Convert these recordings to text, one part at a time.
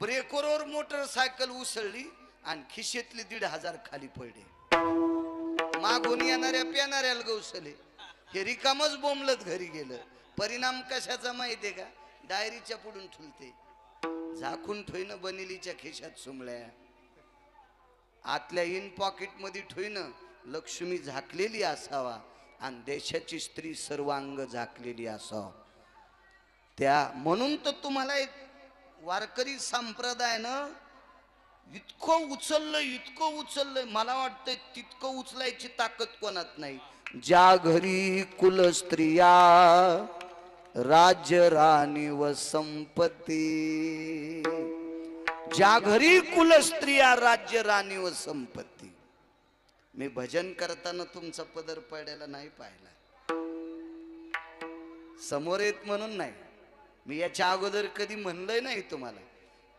ब्रेकरवर motorcycle उसळली आणि खिशेतले दीड हजार खाली पडले. मागून येणाऱ्या पेणाऱ्याला गवसले हे रिकामच बोंबलत घरी गेलं. परिणाम कशाचा माहितीये का? डायरीच्या पुढून ठुलते. झाकून ठोईनं बनिलीच्या खिशात सुमळ्या. आतल्या इन पॉकेटमध्ये ठोईनं लक्ष्मी झाकलेली असावा आणि देशाची स्त्री सर्वांग झाकलेली असावा. त्या म्हणून तर तुम्हाला एक वारकरी संप्रदायानं इतकं उचललं इतकं उचललंय मला वाटतंय तितकं उचलायची ताकद कोणात नाही. ज्या घरी कुल स्त्रिया राज्य राणी व संपत्ती ज्या घरी कुल स्त्रिया राज्य राणी व संपत्ती मी भजन करताना तुमचा पदर पडायला नाही पाहिला. समोर येत म्हणून नाही. मी याच्या अगोदर कधी म्हणलंय नाही तुम्हाला.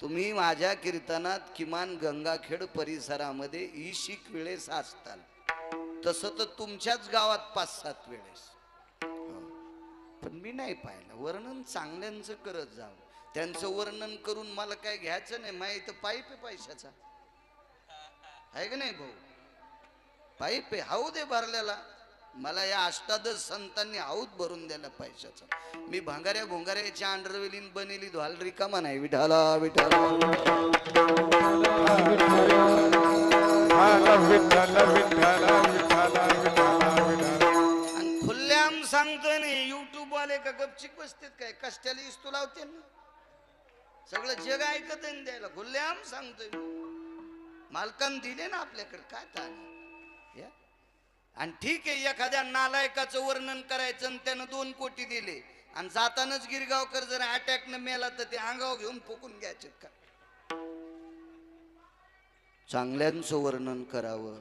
तुम्ही माझ्या कीर्तनात किमान गंगाखेड परिसरामध्ये ईशिक वेळेस असताल तसं तर तुमच्याच गावात पाच सात वेळेस हो. पण मी नाही पाहिलं. वर्णन चांगल्यांचं करत जावं. त्यांचं वर्णन करून मला काय घ्यायचं नाही? माहिती पाईप आहे पैशाचा. आहे का नाही भाऊ? पाईप आहे. हाऊ दे भरलेला. मला या अष्टादश संतांनी हाऊत भरून द्यायला पैशाचा. मी भांगाऱ्या भोंगाऱ्याच्या अंडरवेलीन बनेली ध्वाल रिकामा नाही विठाला विठाला. आणि खुल्ल्याम सांगतोय ना युट्यूब वाले का गपचिक बसतेत काय? कष्टाला इस्तू लावते ना. सगळं जग ऐकत द्यायला खुल्ल्याम सांगतोय मालकान दिले ना आपल्याकडे काय ताण आणि ठीक आहे एखाद्या नालायकाचं वर्णन करायचं आणि त्यानं दोन कोटी दिले. आणि जातानाच गिरगावकर जर अटॅकनं मेला तर ते अंगाव घेऊन फुकून घ्यायचे का? चांगल्यांचं वर्णन करावं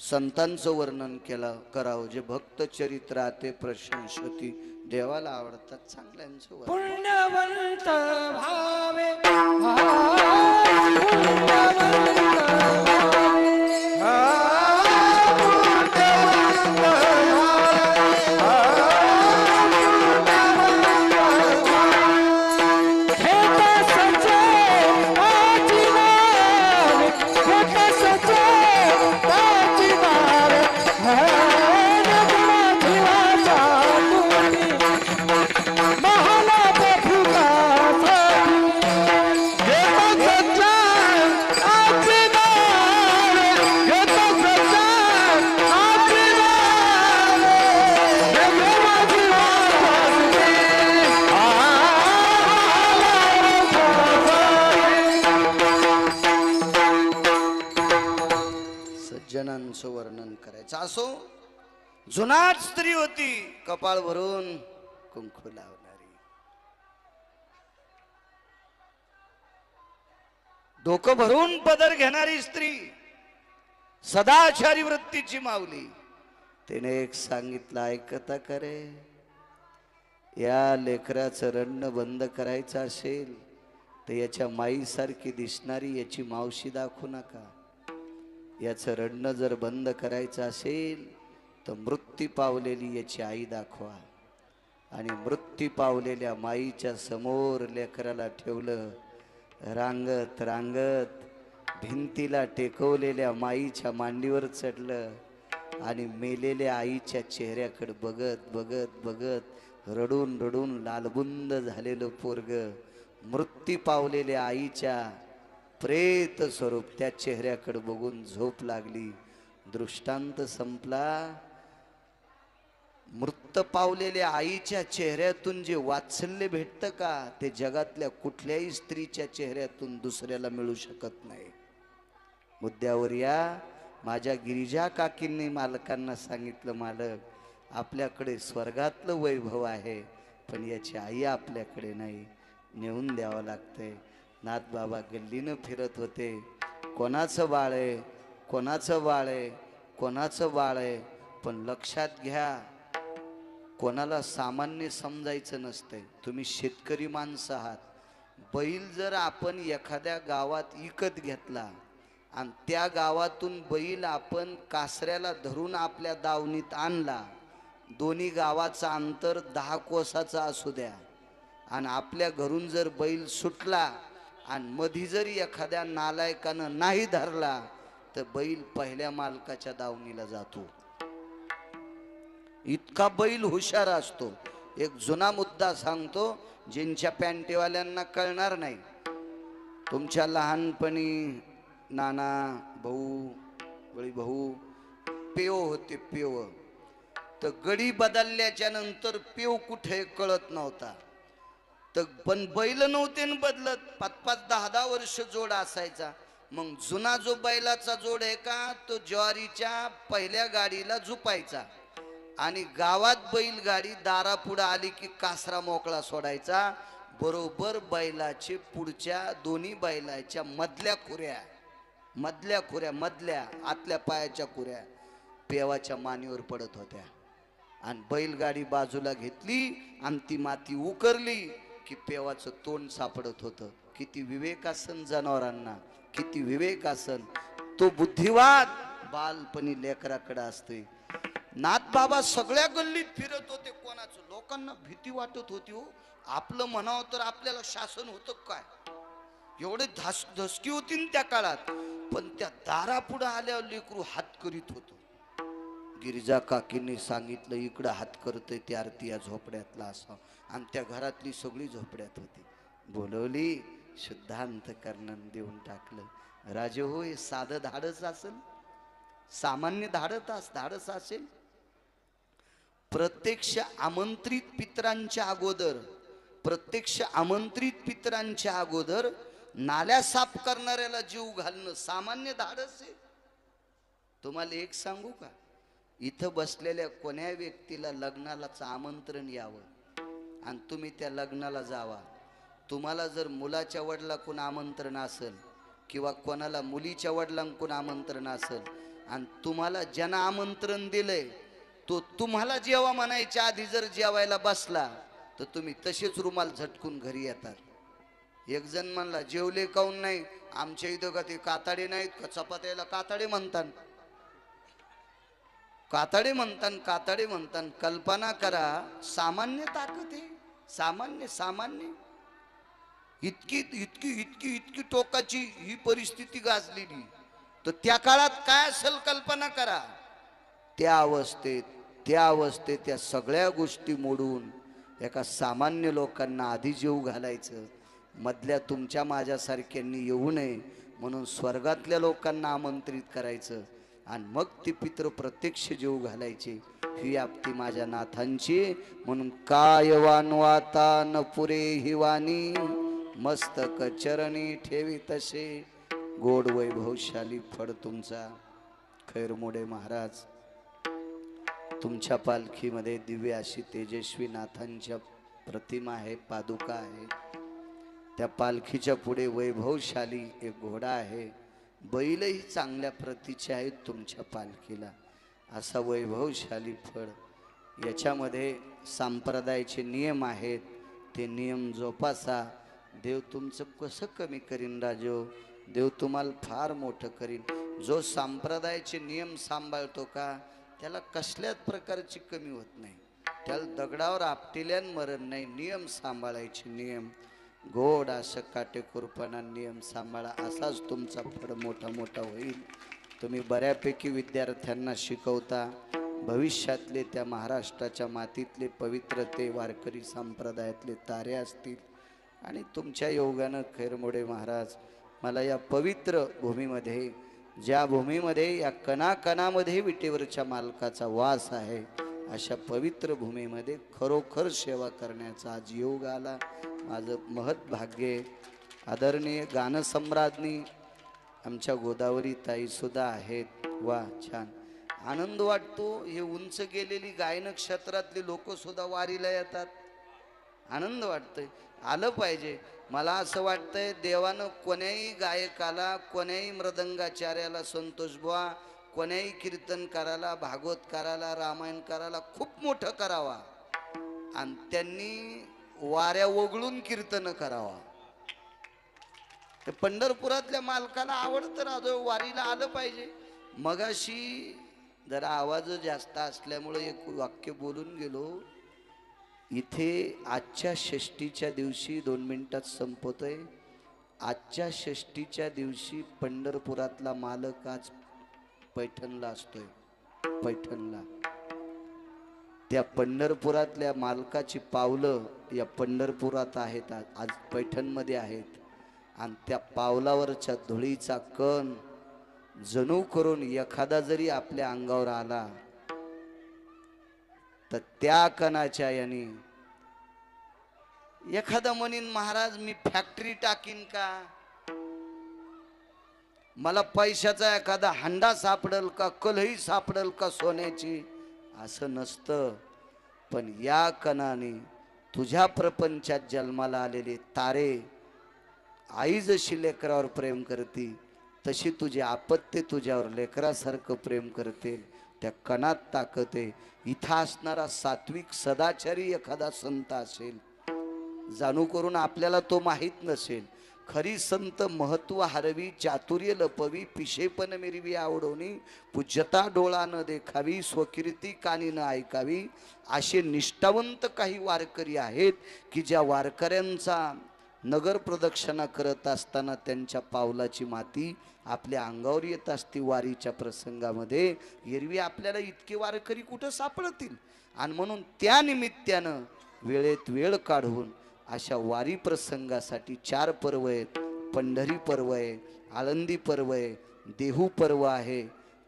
संतांचं वर्णन केलं करावं जे भक्त चरित्र ते प्रशंसती देवाला आवडतात चांगल्यांचं वर्णन. पुण्यवंत भावे सज्जनांचं वर्णन करायचं. असो जुनाट स्त्री होती कपाळ भरून कुंकू लावणारी. डोकं भरून पदर घेणारी स्त्री सदाचारी वृत्तीची मावली तिने एक सांगितलं ऐकता करे या लेकराचं रडणं बंद करायचं असेल तर याच्या माईसारखी दिसणारी याची मावशी दाखवू नका. याचं रडणं जर बंद करायचं असेल तर मृत्यू पावलेली याची आई दाखवा. आणि मृत्यू पावलेल्या माईच्या समोर लेकराला ठेवलं रांगत रांगत भिंतीला टेकवलेल्या माईच्या मांडीवर चढलं आणि मेलेल्या आईच्या चेहऱ्याकडे बघत बघत बघत रडून रडून लालबुंद झालेलं पोरग मृत्यू पावलेल्या आईच्या प्रेत स्वरूप त्या चेहऱ्याकडे बघून झोप लागली. दृष्टांत संपला. मृत पावलेल्या आईच्या चेहऱ्यातून जे वात्सल्य भेटतं का ते जगातल्या कुठल्याही स्त्रीच्या चेहऱ्यातून दुसऱ्याला मिळू शकत नाही. मुद्द्यावर या. माझ्या गिरिजा काकींनी मालकांना सांगितलं मालक आपल्याकडे स्वर्गातलं वैभव आहे पण याची आई आपल्याकडे नाही. नेऊन द्यावं लागतंय. नाथ बाबा गल्लीनं फिरत होते. कोणाचं बाळ आहे? कोणाचं बाळ आहे? कोणाचं बाळ आहे? पण लक्षात घ्या कोणाला सामान्य समजायचं नसतंय. तुम्ही शेतकरी माणसं आहात. बैल जर आपण एखाद्या गावात विकत घेतला आणि त्या गावातून बैल आपण कासऱ्याला धरून आपल्या दावणीत आणला दोन्ही गावाचं अंतर दहा कोसाचं असू द्या. आणि आपल्या घरून जर बैल सुटला आणि मधी जरी एखाद्या नालायकानं नाही धरला तर बैल पहिल्या मालकाच्या दावणीला जातो. इतका बैल हुशार असतो. एक जुना मुद्दा सांगतो ज्यांच्या पॅन्टेवाल्यांना कळणार नाही. तुमच्या लहानपणी नाना भाऊ बळी भाऊ पेव होते पेव. तर गडी बदलल्याच्या नंतर पेव कुठे कळत नव्हता. तर पण बैल नव्हते न बदलत. पाच पाच दहा दहा वर्ष जोड असायचा. मग जुना जो बैलाचा जोड आहे का तो ज्वारीच्या पहिल्या गाडीला झुपायचा. आणि गावात बैलगाडी दारापुढं आली की कासरा मोकळा सोडायचा. बरोबर बैलाचे पुढच्या दोन्ही बैलाच्या मधल्या खुऱ्या. मधल्या खुऱ्या मधल्या आतल्या पायाच्या खुऱ्या पेवाच्या मानेवर पडत होत्या. आणि बैलगाडी बाजूला घेतली आणि ती माती उकरली. की पेवाचं तोंड सापडत होतं. किती विवेकासन जनावरांना किती विवेकासन तो बुद्धिवाद बालपणी लेकराकडे असतोय. नाथ बाबा सगळ्या गल्लीत फिरत होते कोणाचं? लोकांना भीती वाटत होती हो. आपलं म्हणावं तर आपल्याला शासन होतं काय? एवढे धास धसकी होती त्या काळात. पण त्या दारापुढं आल्यावर लेकरू हात करीत होतो. गिरिजा काकींनी सांगितलं इकडं हात करतोय त्या आरती या झोपड्यातला असा आणि त्या घरातली सगळी झोपड्यात होती. बोलवली शुद्धांत कर्णन देऊन टाकलं. राजे हो हे साधं धाडस असेल सामान्य धाडत अस धाडस असेल. प्रत्यक्ष आमंत्रित पित्रांच्या अगोदर प्रत्यक्ष आमंत्रित पित्रांच्या अगोदर नाल्या साफ करणाऱ्याला जीव घालणं सामान्य धाडस आहे. तुम्हाला एक सांगू का? इथं बसलेल्या कोण्या व्यक्तीला लग्नालाच आमंत्रण यावं? आणि तुम्ही त्या लग्नाला जावा. तुम्हाला जर मुलाच्या वडिलाकडून आमंत्रण असेल किंवा कोणाला मुलीच्या वडिलांकून आमंत्रण असेल आणि तुम्हाला ज्यानं आमंत्रण दिलंय तो तुम्हाला जेव्हा म्हणायच्या आधी जर जेवायला बसला तर तुम्ही तसेच रुमाल झटकून घरी येतात. एक जण म्हणला जेवले काऊन नाही? आमच्या इथं का ते काताडे नाहीत का? चपात्याला काताडे म्हणतात. कातडे म्हणतात कातडे म्हणतात कल्पना करा सामान्य ताकद आहे. सामान्य सामान्य. इतकी इतकी इतकी इतकी टोकाची ही परिस्थिती गाजलेली. तर त्या काळात काय असेल कल्पना करा. त्या अवस्थेत त्या अवस्थेत त्या सगळ्या गोष्टी मोडून एका सामान्य लोकांना आधी जीव घालायचं. मधल्या तुमच्या माझ्यासारख्यांनी येऊ नये म्हणून स्वर्गातल्या लोकांना आमंत्रित करायचं. आणि मग ती पित्र प्रत्यक्ष जीव घालायचे. ही आपती माझ्या नाथांची. म्हणून काय वानवाता न पुरे हिवानी मस्तक चरणी ठेवी तसे. गोड वैभवशाली फड तुमचा. खैरमोडे महाराज. तुमच्या पालखीमध्ये दिव्य अशी तेजस्वी नाथांच्या प्रतिमा आहे पादुका आहे. त्या पालखीच्या पुढे वैभवशाली एक घोडा आहे. बैलही चांगल्या प्रतीचे आहेत तुमच्या पालखीला. असा वैभवशाली फळ. याच्यामध्ये संप्रदायाचे नियम आहेत. ते नियम जोपासा. देव तुमचं कसं कमी करीन राजो? देव तुम्हाला फार मोठं करीन. जो संप्रदायाचे नियम सांभाळतो का? त्याला कसल्याच प्रकारची कमी होत नाही. त्याला दगडावर आपटिल्यान मरण नाही. नियम सांभाळायचे नियम. गोड असं काटेकोरपणा नियम सांभाळा असाच तुमचा फळ मोठा मोठा होईल. तुम्ही बऱ्यापैकी विद्यार्थ्यांना शिकवता. भविष्यातले त्या महाराष्ट्राच्या मातीतले पवित्र ते वारकरी संप्रदायातले तारे असतील. आणि तुमच्या योगानं खैरमोडे महाराज मला या पवित्र भूमीमध्ये ज्या भूमीमध्ये या कणाकणामध्ये विटेवरच्या मालकाचा वास आहे अशा पवित्र भूमीमध्ये खरोखर सेवा करण्याचा आज योग आला. माझं महत् भाग्य आहे. आदरणीय गानसम्राज्ञी आमच्या गोदावरी ताईसुद्धा आहेत. वा छान. आनंद वाटतो हे उंच गेलेली गायन क्षेत्रातली लोकंसुद्धा वारीला येतात. आनंद वाटतोय. आलं पाहिजे. मला असं वाटतंय देवानं कोण्याही गायकाला कोण्याही मृदंगाचार्याला संतोष बुवा कोण्याही कीर्तनकाराला भागवतकाराला रामायणकाराला खूप मोठं करावा. आणि त्यांनी वाऱ्या वगळून कीर्तन करावा. तर पंढरपुरातल्या मालकाला आवडतं राजो वारीला आलं पाहिजे. मगाशी जरा आवाज जास्त असल्यामुळे एक वाक्य बोलून गेलो. इथे आजच्या षष्टीच्या दिवशी दोन मिनिटात संपतोय. आजच्या षष्टीच्या दिवशी पंढरपुरातला मालक आज पैठणला असतोय. पैठणला. त्या पंढरपुरातल्या मालकाची पावलं या पंढरपुरात आहेत आज आज पैठणमध्ये आहेत. आणि त्या पावलावरच्या धुळीचा कण जणू करून एखादा जरी आपल्या अंगावर आला तर त्या कणाच्या याने एखादा म्हणीन महाराज मी फॅक्टरी टाकीन का? मला पैशाचा एखादा हंडा सापडल का? कलही सापडल का सोन्याची? असं नसतं. पण या कणाने तुझ्या प्रपंचात जन्माला आलेले तारे आई जशी लेकरावर प्रेम करती तशी तुझी आपत्ती तुझ्यावर लेकरासारखं प्रेम करते. त्या कणात ताकद आहे इथं असणारा सात्विक सदाचारी एखादा संत असेल. जाणू करून आपल्याला तो माहीत नसेल. खरी संत महत्त्व हरवी चातुर्य लपवी पिशेपण मिरवी आवडवणी पूज्यता डोळा न देखावी स्वकीर्ती कानी न ऐकावी असे निष्ठावंत काही वारकरी आहेत की ज्या वारकऱ्यांचा नगर प्रदक्षिणा करत असताना त्यांच्या पावलाची माती आपल्या अंगावर येत असते वारीच्या प्रसंगामध्ये. एरवी आपल्याला इतके वारकरी कुठं सापडतील? आणि म्हणून त्या निमित्तानं वेळेत वेळ काढून अशा वारी प्रसंगासाठी चार पर्व आहेत. पंढरी पर्व आहे आळंदी पर्व आहे देहू पर्व आहे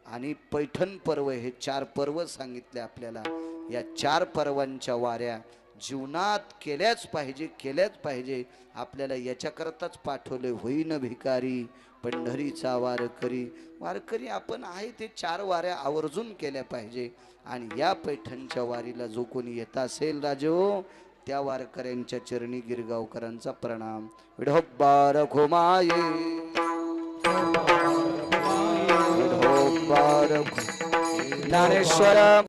आणि पैठण पर्व हे चार पर्व सांगितले आपल्याला. या चार पर्वांच्या वाऱ्या जीवनात केल्याच पाहिजे केल्याच पाहिजे. आपल्याला याच्याकरताच पाठवले होईन भिकारी पंढरीचा वारकरी वारकरी आपण आहे ते चार वाऱ्या आवर्जून केल्या पाहिजे. आणि या पैठणच्या वारीला जो कोणी येत असेल राजो त्या वारकऱ्यांच्या चरणी गिरगावकरांचा प्रणाम. विढोबार घुमाये विढोबार ज्ञानेश्वर